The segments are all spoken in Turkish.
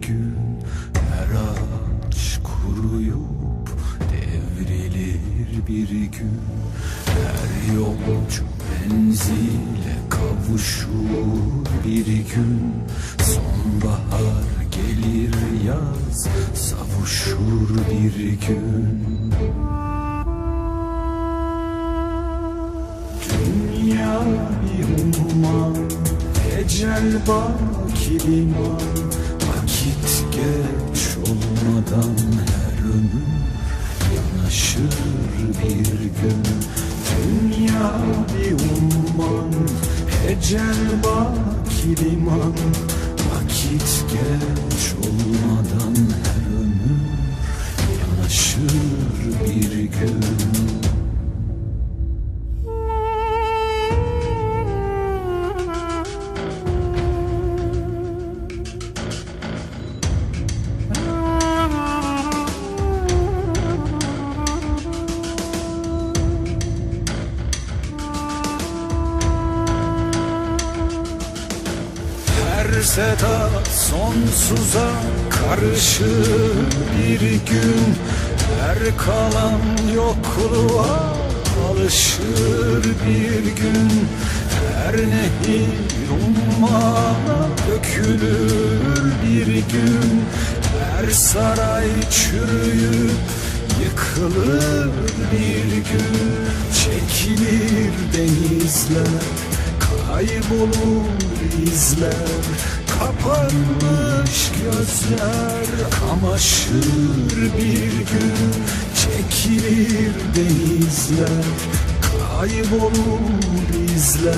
gün Her ağaç kuruyup devrilir bir gün. Her yolcu menzile kavuşur bir gün. Sonbahar gelir yaz savuşur bir gün. Dünya bir umman Ecel baki liman Vakit geç olmadan her ömür Yanaşır bir gün. Dünya bir umman Ecel baki liman Vakit geç olmadan her ömür Her seda sonsuza karışır bir gün. Her kalan yokluğa alışır bir gün. Her nehir ummana dökülür bir gün. Her saray çürüyüp yıkılır bir gün. Çekilir denizler Kaybolur izler Kapanmış gözler Kamaşır bir gün Çekilir denizler. Kaybolur izler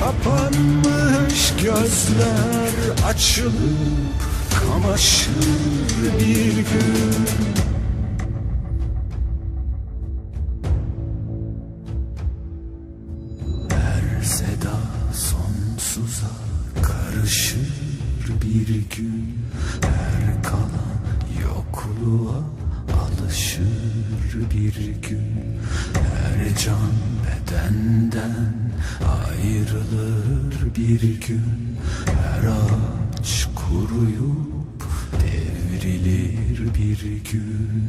Kapanmış gözler Açılıp kamaşır bir gün seda sonsuza karışır bir gün. Her kalan yokluğa alışır bir gün. Her can bedenden ayrılır bir gün. Her ağaç kuruyup devrilir bir gün